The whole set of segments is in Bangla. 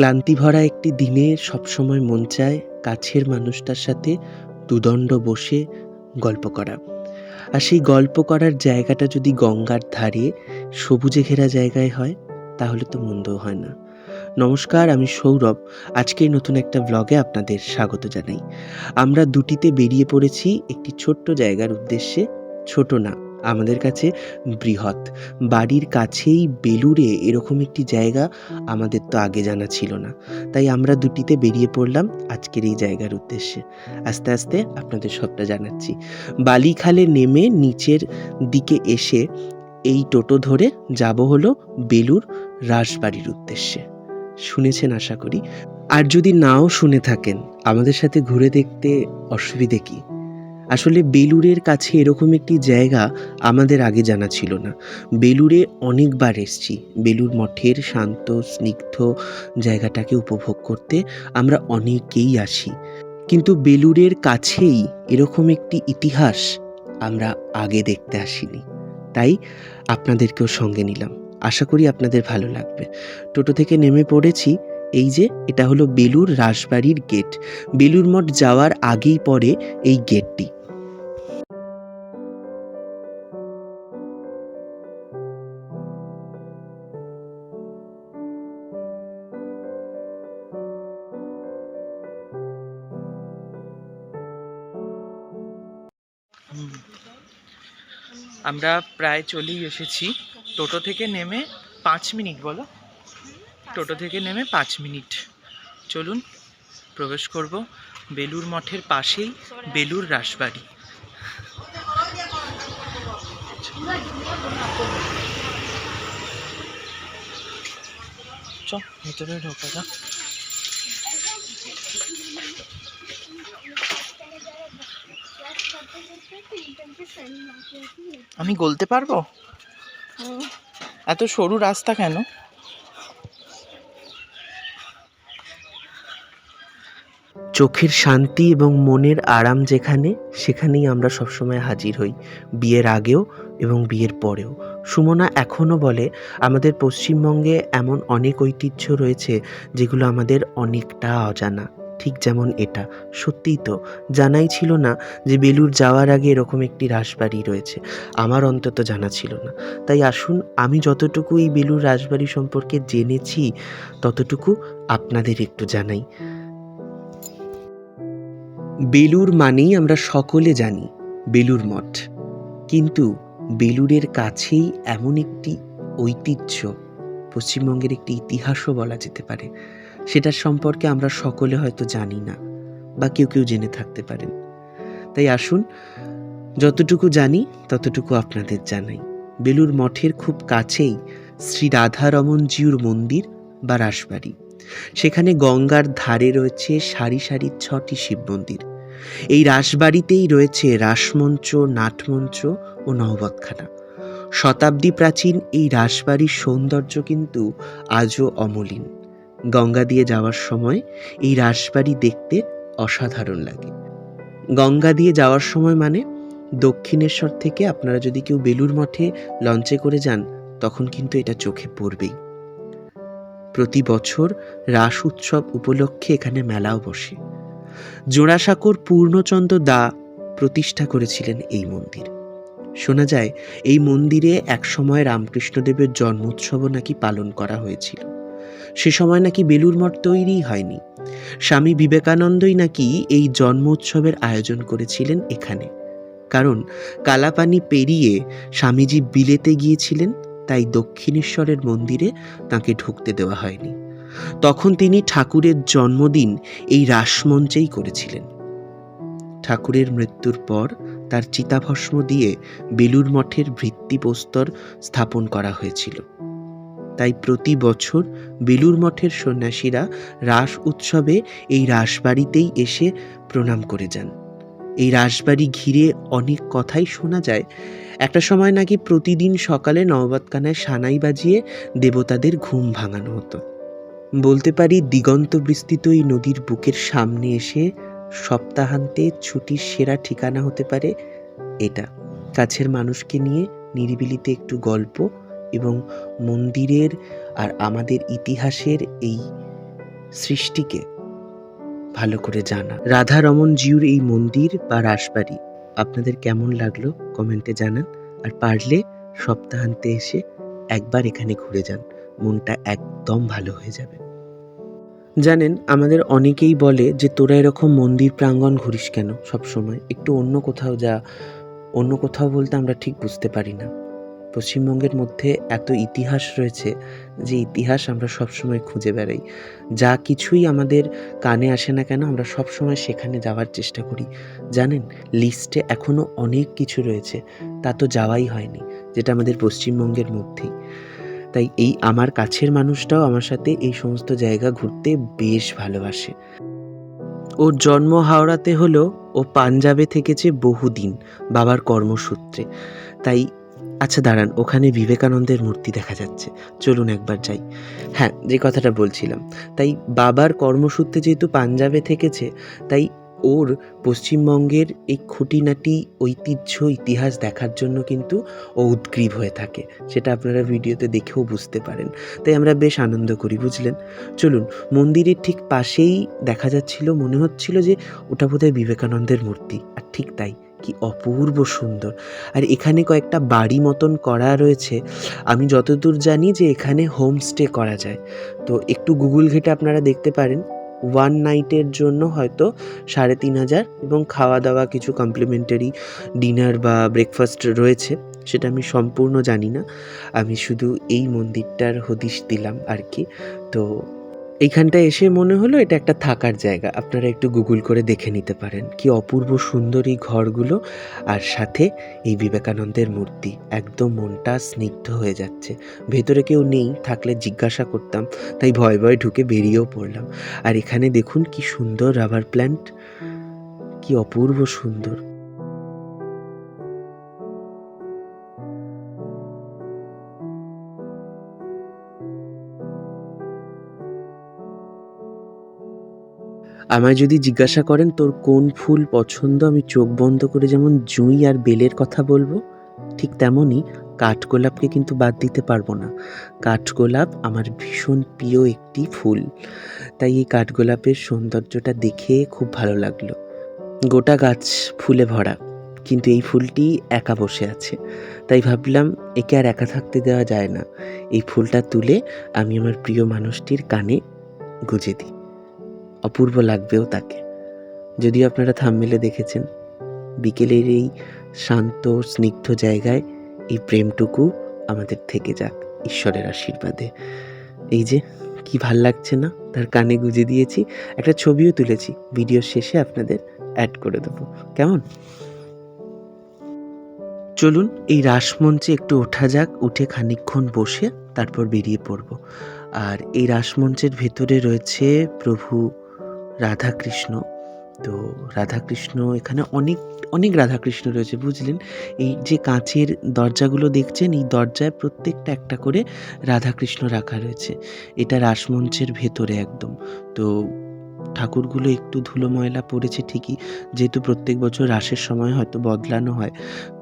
ক্লান্তি ভরা একটি দিনে সবসময় মন চায় কাছের মানুষটার সাথে দুদণ্ড বসে গল্প করা। আর সেই গল্প করার জায়গাটা যদি গঙ্গার ধারে সবুজে ঘেরা জায়গায় হয়, তাহলে তো মন্দও হয় না। নমস্কার, আমি সৌরভ। আজকে নতুন একটা ব্লগে আপনাদের স্বাগত জানাই। আমরা দুটিতে বেরিয়ে পড়েছি একটি ছোট্ট জায়গার উদ্দেশ্যে, ছোট না। আমাদের কাছে বৃহৎ। বাড়ির কাছেই বেলুড়ে এরকম একটি জায়গা আমাদের তো আগে জানা ছিল না। তাই আমরা দুটিতে বেরিয়ে পড়লাম আজকের এই জায়গার উদ্দেশ্যে। আস্তে আস্তে আপনাদের সবটা জানাচ্ছি। বালিখালে নেমে নিচের দিকে এসে এই টোটো ধরে যাব হলো বেলুর রাসবাড়ির উদ্দেশ্যে। শুনেছেন আশা করি। আর যদি নাও শুনে থাকেন, আমাদের সাথে ঘুরে দেখতে অসুবিধে কি? আসলে বেলুরের কাছে এরকম একটি জায়গা আমাদের আগে জানা ছিল না। বেলুরে অনেকবার এসছি। বেলুর মঠের শান্ত, স্নিগ্ধ জায়গাটাকে উপভোগ করতে আমরা অনেকেই আসি। কিন্তু বেলুরের কাছেই এরকম একটি ইতিহাস আমরা আগে দেখতে আসিনি। তাই আপনাদেরকেও সঙ্গে নিলাম। আশা করি আপনাদের ভালো লাগবে। টোটো থেকে নেমে পড়েছি। এই যে, এটা হলো বেলুর রাসবাড়ির গেট বেলুর মঠ যাওয়ার আগেই পড়ে এই গেটটি আমরা প্রায় চলেই এসেছি। টোটো থেকে নেমে পাঁচ মিনিট, বলো? টোটো থেকে নেমে পাঁচ মিনিট। চলুন, প্রবেশ করব বেলুর মঠের পাশেই বেলুর রাসবাড়ি। চ ভেতরে ঢোকা যাক। আমি গলতে পারব? এত সরু রাস্তা কেন? চোখের শান্তি এবং মনের আরাম যেখানে, সেখানেই আমরা সবসময় হাজির হই। বিয়ের আগেও এবং বিয়ের পরেও। সুমনা এখনও বলে, আমাদের পশ্চিমবঙ্গে এমন অনেক ঐতিহ্য রয়েছে যেগুলো আমাদের অনেকটা অজানা। ঠিক যেমন এটা। সত্যিই তো, জানাই ছিল না যে বেলুর যাওয়ার আগে এরকম একটি রাসবাড়ি রয়েছে। আমার অন্তত জানা ছিল না। তাই আসুন, আমি যতটুকু এই বেলুর রাসবাড়ি সম্পর্কে জেনেছি, ততটুকু আপনাদের একটু জানাই। বেলুর মানেই আমরা সকলে জানি বেলুর মঠ। কিন্তু বেলুরের কাছেই এমন একটি ঐতিহ্য, পশ্চিমবঙ্গের একটি ইতিহাসও বলা যেতে পারে। সেটার সম্পর্কে আমরা সকলে হয়তো জানি না, বা কেউ কেউ জেনে থাকতে পারেন। তাই আসুন, যতটুকু জানি, ততটুকু আপনাদের জানাই। বেলুর মঠের খুব কাছেই শ্রী রাধারমনজিউর মন্দির বা রাসবাড়ি। সেখানে গঙ্গার ধারে রয়েছে সারি সারি ছটি শিব মন্দির। এই রাসবাড়িতেই রয়েছে রাসমঞ্চ, নাটমঞ্চ ও নহবতখানা শতাব্দী প্রাচীন এই রাসবাড়ির সৌন্দর্য কিন্তু আজও অমলিন। গঙ্গা দিয়ে যাওয়ার সময় এই রাসবাড়ি দেখতে অসাধারণ লাগে। গঙ্গা দিয়ে যাওয়ার সময় মানে দক্ষিণেশ্বর থেকে আপনারা যদি কেউ বেলুর মঠে লঞ্চে করে যান, তখন কিন্তু এটা চোখে পড়বেই। প্রতি বছর রাস উৎসব উপলক্ষে এখানে মেলাও বসে। জোড়াসাঁকোর পূর্ণচন্দ্র দা প্রতিষ্ঠা করেছিলেন এই মন্দির। শোনা যায়, এই মন্দিরে একসময় রামকৃষ্ণদেবের জন্মোৎসবও নাকি পালন করা হয়েছিল। সে সময় নাকি বেলুর মঠ তৈরি হয়নি। স্বামী বিবেকানন্দই নাকি এই জন্ম উৎসবের আয়োজন করেছিলেন এখানে। কারণ কালাপানি পেরিয়ে স্বামীজি বিলেতে গিয়েছিলেন, তাই দক্ষিণেশ্বরের মন্দিরে তাকে ঢুকতে দেওয়া হয়নি। তখন তিনি ঠাকুরের জন্মদিন এই রাসমঞ্চেই করেছিলেন। ঠাকুরের মৃত্যুর পর তার চিতাভস্ম দিয়ে বেলুর মঠের ভিত্তিপ্রস্তর স্থাপন করা হয়েছিল। তাই প্রতি বছর বেলুর মঠের সন্ন্যাসীরা রাস উৎসবে এই রাসবাড়িতেই এসে প্রণাম করে যান। এই রাসবাড়ি ঘিরে অনেক কথাই শোনা যায়। একটা সময় নাকি প্রতিদিন সকালে নববৎকানায় সানাই বাজিয়ে দেবতাদের ঘুম ভাঙানো হতো। বলতে পারি দিগন্ত বিস্তৃত এই নদীর বুকের সামনে এসে সপ্তাহান্তে ছুটির সেরা ঠিকানা হতে পারে এটা। কাছের মানুষকে নিয়ে নিরিবিলিতে একটু গল্প এবং মন্দিরের আর আমাদের ইতিহাসের এই সৃষ্টিকে ভালো করে জানা। রাধা রমন জিউর এই মন্দির বা রাসবাড়ি, আপনাদের কেমন লাগল কমেন্টে জানান। আর পারলে সপ্তাহান্তে এসে একবার এখানে ঘুরে যান, মনটা একদম ভালো হয়ে যাবে। জানেন, আমাদের অনেকেই বলে যে, তোরা এরকম মন্দির প্রাঙ্গণ ঘুরিস কেন সবসময়? একটু অন্য কোথাও যা, অন্য কোথাও বলতে আমরা ঠিক বুঝতে পারি না। পশ্চিমবঙ্গের মধ্যে এত ইতিহাস রয়েছে যে ইতিহাস আমরা সবসময় খুঁজে বেড়াই। যা কিছুই আমাদের কানে আসে না কেন, আমরা সবসময় সেখানে যাওয়ার চেষ্টা করি। জানেন, লিস্টে এখনও অনেক কিছু রয়েছে, তা তো যাওয়াই হয়নি, যেটা আমাদের পশ্চিমবঙ্গের মধ্যেই। তাই এই আমার কাছের মানুষটাও আমার সাথে এই সমস্ত জায়গা ঘুরতে বেশ ভালোবাসে। ওর জন্ম হাওড়াতে হলো ও পাঞ্জাবে থেকেছে বহুদিন, বাবার কর্মসূত্রে। তাই আচ্ছা দাঁড়ান, ওখানে বিবেকানন্দের মূর্তি দেখা যাচ্ছে। চলুন একবার যাই। হ্যাঁ যে কথাটা বলছিলাম, তাই বাবার কর্মসূত্রে যেহেতু পাঞ্জাবে থেকেছে, তাই ওর পশ্চিমবঙ্গের এই খুঁটিনাটি ঐতিহ্য, ইতিহাস দেখার জন্য কিন্তু ও উদ্গ্রীব হয়ে থাকে। সেটা আপনারা ভিডিওতে দেখেও বুঝতে পারেন। তাই আমরা বেশ আনন্দ করি, বুঝলেন? চলুন, মন্দিরের ঠিক পাশেই দেখা যাচ্ছিল, মনে হচ্ছিল যে ওটা বোধহয় বিবেকানন্দের মূর্তি, আর ঠিক তাই। কি অপূর্ব সুন্দর। আর এখানে কয়েকটা বাড়ি মতন করা রয়েছে। আমি যতদূর জানি যে এখানে হোমস্টে করা যায়। তো একটু গুগল ঘেটে আপনারা দেখতে পারেন। ওয়ান নাইটের জন্য হয়তো সাড়ে তিন হাজার এবং খাওয়া দাওয়া কিছু কমপ্লিমেন্টারি ডিনার বা ব্রেকফাস্ট রয়েছে। সেটা আমি সম্পূর্ণ জানি না। আমি শুধু এই মন্দিরটার হদিশ দিলাম আর কি। তো এইখানটায় এসে মনে হলো এটা একটা থাকার জায়গা। আপনারা একটু গুগল করে দেখে নিতে পারেন কি অপূর্ব সুন্দর এই ঘরগুলো আর সাথে এই বিবেকানন্দের মূর্তি। একদম মনটা স্নিগ্ধ হয়ে যাচ্ছে। ভেতরে কেউ নেই, থাকলে জিজ্ঞাসা করতাম, তাই ভয় ভয় ঢুকে বেরিয়েও পড়লাম। আর এখানে দেখুন কি সুন্দর রাবার প্ল্যান্ট। কি অপূর্ব সুন্দর। আমায় যদি জিজ্ঞাসা করেন তোর কোন ফুল পছন্দ, আমি চোখ বন্ধ করে যেমন জুঁই আর বেলের কথা বলব, ঠিক তেমনই কাঠগোলাপকে কিন্তু বাদ দিতে পারব না। কাঠগোলাপ আমার ভীষণ প্রিয় একটি ফুল। তাই এই কাঠগোলাপের সৌন্দর্যটা দেখে খুব ভালো লাগল। গোটা গাছ ফুলে ভরা, কিন্তু এই ফুলটি একা বসে আছে। তাই ভাবলাম, একে আর একা থাকতে দেওয়া যায় না। এই ফুলটা তুলে আমি আমার প্রিয় মানুষটির কানে গুজে দিই। অপূর্ব লাগবেও তাকে। যদিও আপনারা থামমেলে দেখেছেন, বিকেলের এই শান্ত, স্নিগ্ধ জায়গায় এই প্রেমটুকু আমাদের থেকে যাক ঈশ্বরের আশীর্বাদে। এই যে, কি ভালো লাগছে না? তার কানে গুজে দিয়েছি, একটা ছবিও তুলেছি। ভিডিও শেষে আপনাদের অ্যাড করে দেবো। কেমন? চলুন, এই রাসমঞ্চে একটু ওঠা যাক, উঠে খানিকক্ষণ বসে তারপর বেরিয়ে পড়ব। আর এই রাসমঞ্চের ভেতরে রয়েছে প্রভু রাধাকৃষ্ণ। তো রাধাকৃষ্ণ এখানে অনেক অনেক রাধাকৃষ্ণ রয়েছে, বুঝলেন? এই যে কাঁচের দরজাগুলো দেখছেন, এই দরজায় প্রত্যেকটা একটা করে রাধাকৃষ্ণ রাখা রয়েছে। এটা রাসমঞ্চের ভেতরে একদম। তো ঠাকুরগুলো একটু ধুলো ময়লা পড়েছে ঠিকই, যেহেতু প্রত্যেক বছর রাসের সময় হয়তো বদলানো হয়।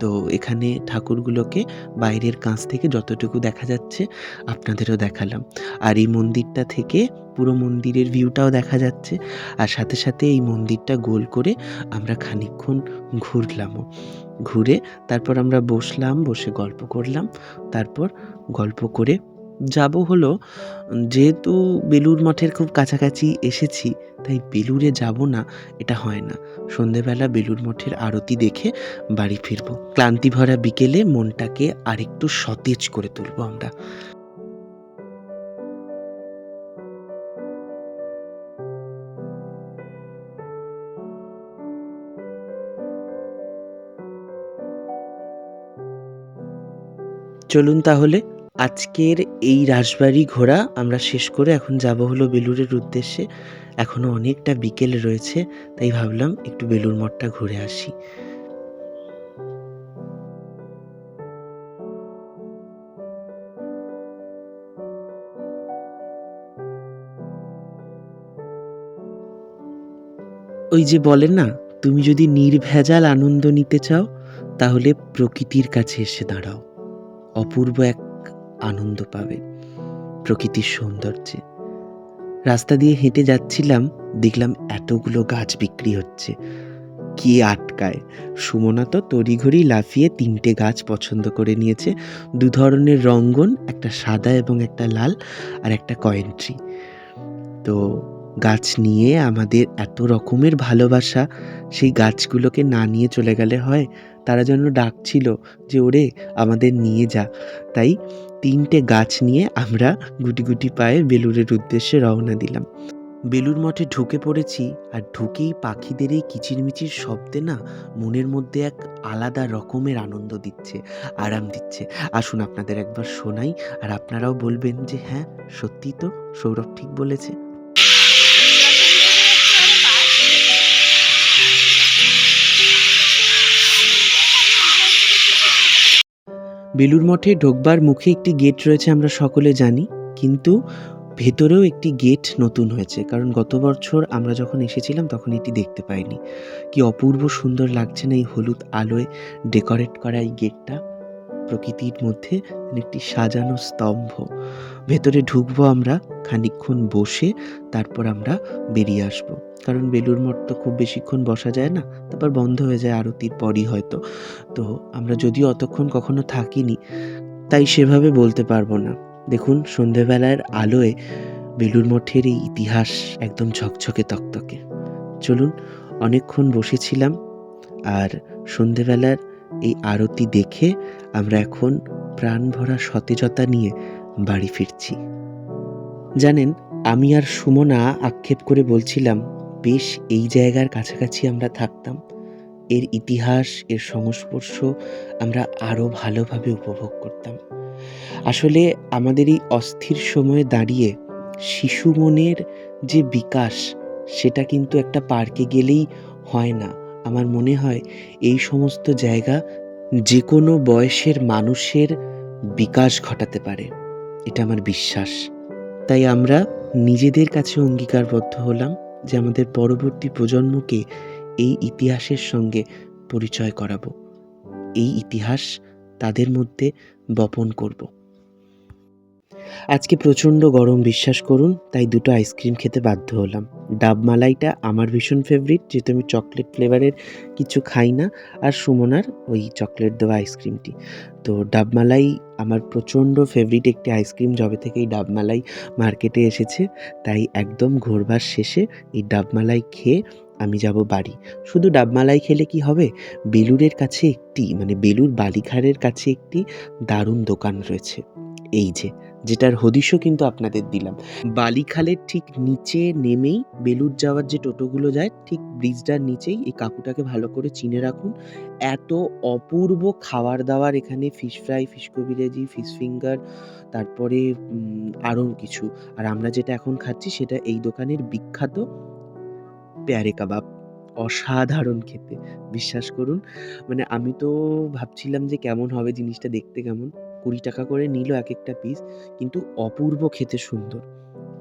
তো এখানে ঠাকুরগুলোকে বাইরের কাঁচ থেকে যতটুকু দেখা যাচ্ছে আপনাদেরও দেখালাম। আর এই মন্দিরটা থেকে পুরো মন্দিরের ভিউটাও দেখা যাচ্ছে, আর সাথে সাথে এই মন্দিরটা গোল করে আমরা খানিকক্ষণ ঘুরলামও। ঘুরে তারপর আমরা বসলাম, বসে গল্প করলাম, তারপর গল্প করে যাব হলো, যেহেতু বেলুর মঠের খুব কাছাকাছি এসেছি, তাই বেলুরে যাব না, এটা হয় না। সন্ধেবেলা বেলুর মঠের আরতি দেখে বাড়ি ফিরবো। ক্লান্তি ভরা বিকেলে মনটাকে আরেকটু সতেজ করে তুলবো আমরা। চলুন তাহলে আজকের এই রাসবাড়ি ঘোরা আমরা শেষ করে এখন যাব হলো বেলুরের উদ্দেশ্যে। এখনও অনেকটা বিকেল রয়েছে, তাই ভাবলাম একটু বেলুর মঠটা ঘুরে আসি। ওই যে বলেন না, তুমি যদি নির্ভেজাল আনন্দ নিতে চাও, তাহলে প্রকৃতির কাছে এসে দাঁড়াও। অপূর্ব এক আনন্দ পাবে। প্রকৃতির সৌন্দর্যে। রাস্তা দিয়ে হেঁটে যাচ্ছিলাম, দেখলাম এতগুলো গাছ বিক্রি হচ্ছে। কে আটকায়। সুমনা তো তড়িঘড়ি লাফিয়ে তিনটে গাছ পছন্দ করে নিয়েছে। দু ধরনের রঙ্গন, একটা সাদা এবং একটা লাল, আর একটা কয়েন্ট্রি তো গাছ নিয়ে আমাদের এত রকমের ভালোবাসা, সেই গাছগুলোকে না নিয়ে চলে গেলে হয়? তারা যেন ডাকছিল যে, ওরে, আমাদের নিয়ে যা। তাই তিনটে গাছ নিয়ে আমরা গুটি গুটি পায়ে বেলুরের উদ্দেশ্যে রওনা দিলাম। বেলুর মঠে ঢুকে পড়েছি আর ঢুকেই পাখিদের এই কিচিরমিচির শব্দে না মনের মধ্যে এক আলাদা রকমের আনন্দ দিচ্ছে, আরাম দিচ্ছে। আসুন আপনাদের একবার শোনাই আর আপনারাও বলবেন যে হ্যাঁ সত্যি তো সৌরভ ঠিক বলেছে। বেলুর মঠে ঢোকবার মুখে একটি গেট রয়েছে, আমরা সকলে জানি। কিন্তু ভেতরেও একটি গেট নতুন হয়েছে, কারণ গত বছর আমরা যখন এসেছিলাম, তখন এটি দেখতে পাইনি। কি অপূর্ব সুন্দর লাগছে না এই হলুদ আলোয় ডেকোরেট করা এই গেটটা। প্রকৃতির মধ্যে একটি সাজানো স্তম্ভ। ভেতরে ঢুকবো আমরা, খানিকক্ষণ বসে তারপর আমরা বেরিয়ে আসব। কারণ বেলুর মঠ তো খুব বেশিক্ষণ বসা যায় না, তারপর বন্ধ হয়ে যায় আরতির পরই হয়তো। তো আমরা যদিও অতক্ষণ কখনো থাকিনি, তাই সেভাবে বলতে পারব না। দেখুন, সন্ধেবেলার আলোয় বেলুর মঠের এই ইতিহাস একদম ঝকঝকে তকতকে। চলুন, অনেকক্ষণ বসেছিলাম, আর সন্ধেবেলার এই আরতি দেখে আমরা এখন প্রাণ ভরা সতেজতা নিয়ে বাড়ি ফিরছি। জানেন, আমি আর সুমনা আক্ষেপ করে বলছিলাম, বেশ, এই জায়গার কাছাকাছি আমরা থাকতাম। এর ইতিহাস, এর সংস্পর্শ আমরা আরও ভালোভাবে উপভোগ করতাম। আসলে আমাদের এই অস্থির সময়ে দাঁড়িয়ে শিশু মনের যে বিকাশ, সেটা কিন্তু একটা পার্কে গেলেই হয় না। আমার মনে হয় এই সমস্ত জায়গা যে কোনো বয়সের মানুষের বিকাশ ঘটাতে পারে। এটা আমার বিশ্বাস। তাই আমরা নিজেদের কাছে অঙ্গীকারবদ্ধ হলাম যে আমাদের পরবর্তী প্রজন্মকে এই ইতিহাসের সঙ্গে পরিচয় করাবো। এই ইতিহাস তাদের মধ্যে বপন করব। আজকে প্রচণ্ড গরম, বিশ্বাস করুন। তাই দুটো আইসক্রিম খেতে বাধ্য হলাম। ডাব মালাইটা আমার ভীষণ ফেভারিট যেহেতু আমি চকলেট ফ্লেভারের কিছু খাই না। আর সুমনার ওই চকলেট দেওয়া আইসক্রিমটি তো ডাব মালাই আমার প্রচণ্ড ফেভারিট একটি আইসক্রিম যবে থেকে এই ডাব মালাই মার্কেটে এসেছে। তাই একদম ঘোরবার শেষে এই ডাব মালাই খেয়ে আমি যাব বাড়ি। শুধু ডাবমালাই খেলে কি হবে? বেলুরের কাছে একটি মানে বেলুর বালিঘাড়ের কাছে একটি দারুণ দোকান রয়েছে। এই যে যেটার হদিশও কিন্তু আপনাদের দিলাম। বালিখালের ঠিক নিচে নেমেই বেলুর যাওয়ার যে টোটোগুলো যায়, ঠিক ব্রিজটার নিচেই এই কাকুটাকে ভালো করে চিনে রাখুন। এত অপূর্ব খাবার দাবার এখানে fish fry fish kabiraji fish finger তারপরে আরও কিছু। আর আমরা যেটা এখন খাচ্ছি সেটা এই দোকানের বিখ্যাত পেয়ারে কাবাব। অসাধারণ খেতে। বিশ্বাস করুন মানে আমি তো ভাবছিলাম যে কেমন হবে জিনিসটা দেখতে কেমন। কুড়ি টাকা করে নিল এক একটা পিস কিন্তু অপূর্ব খেতে সুন্দর।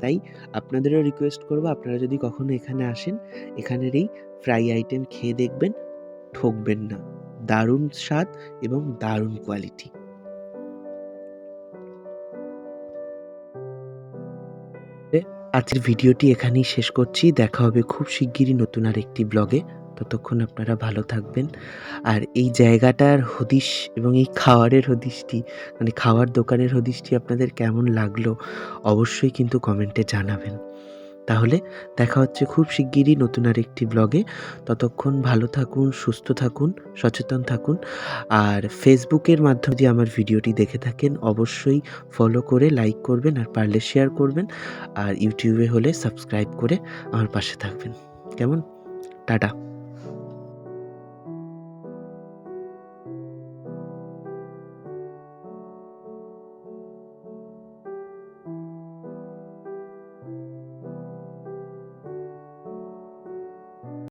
তাই আপনাদেরও রিকোয়েস্ট করব, আপনারা যদি কখনো এখানে আসেন, এখানের এই ফ্রাই আইটেম খেয়ে দেখবেন, ঠকবেন না। দারুণ স্বাদ এবং দারুণ কোয়ালিটি আজকের ভিডিওটি এখানেই শেষ করছি। দেখা হবে খুব শিগগিরই নতুন আর একটি ব্লগে ততক্ষণ আপনারা ভালো থাকবেন। আর এই জায়গাটার হদিশ এবং এই খাওয়ারের হদিশটি মানে খাওয়ার দোকানের হদিশটি আপনাদের কেমন লাগল অবশ্যই কিন্তু কমেন্টে জানাবেন। তাহলে দেখা হচ্ছে খুব শিগগিরই নতুন আর একটি ব্লগে। ততক্ষণ ভালো থাকুন, সুস্থ থাকুন, সচেতন থাকুন। আর ফেসবুকের মাধ্যমে যদি আমার ভিডিওটি দেখে থাকেন, অবশ্যই ফলো করে লাইক করবেন আর পারলে শেয়ার করবেন। আর ইউটিউবে হলে সাবস্ক্রাইব করে আমার পাশে থাকবেন। কেমন? টাটা।